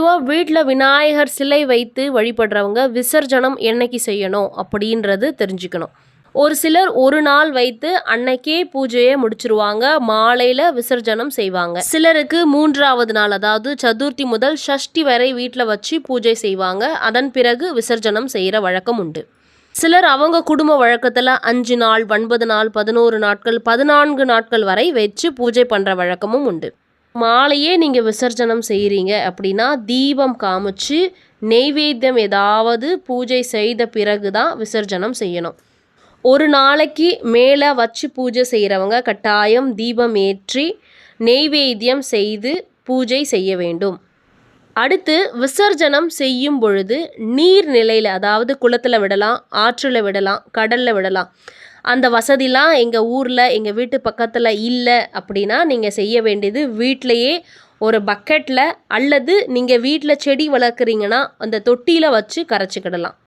பொதுவாக வீட்டில் விநாயகர் சிலை வைத்து வழிபடுறவங்க விசர்ஜனம் என்னைக்கு செய்யணும் அப்படின்றது தெரிஞ்சுக்கணும். ஒரு சிலர் ஒரு நாள் வைத்து அன்னைக்கே பூஜையை முடிச்சிருவாங்க மாலையில் விசர்ஜனம் செய்வாங்க. சிலருக்கு மூன்றாவது நாள் அதாவது சதுர்த்தி முதல் ஷஷ்டி வரை வீட்டில் வச்சு பூஜை செய்வாங்க. அதன் பிறகு விசர்ஜனம் செய்கிற வழக்கம் உண்டு. சிலர் அவங்க குடும்ப வழக்கத்தில் அஞ்சு நாள் ஒன்பது நாள் பதினோரு நாட்கள் பதினான்கு நாட்கள் வரை வச்சு பூஜை பண்ணுற வழக்கமும் உண்டு. மாலையே நீங்கள் விசர்ஜனம் செய்கிறீங்க அப்படின்னா தீபம் காமிச்சு நெய்வேத்தியம் ஏதாவது பூஜை செய்த பிறகு தான் விசர்ஜனம் செய்யணும். ஒரு நாளைக்கு மேலே வச்சு பூஜை செய்கிறவங்க கட்டாயம் தீபம் ஏற்றி நெய்வேத்தியம் செய்து பூஜை செய்ய வேண்டும். அடுத்து விசர்ஜனம் செய்யும் பொழுது நீர்நிலையில் அதாவது குளத்தில் விடலாம் ஆற்றில் விடலாம் கடலில் விடலாம் அந்த வசதிலாம் எங்கள் ஊரில் எங்கள் வீட்டு பக்கத்தில் இல்லை அப்படின்னா நீங்கள் செய்ய வேண்டியது வீட்டிலையே ஒரு பக்கெட்டில் அல்லது நீங்கள் வீட்டில் செடி வளர்க்குறீங்கன்னா அந்த தொட்டியில் வச்சு கரைச்சிக்கிடலாம்.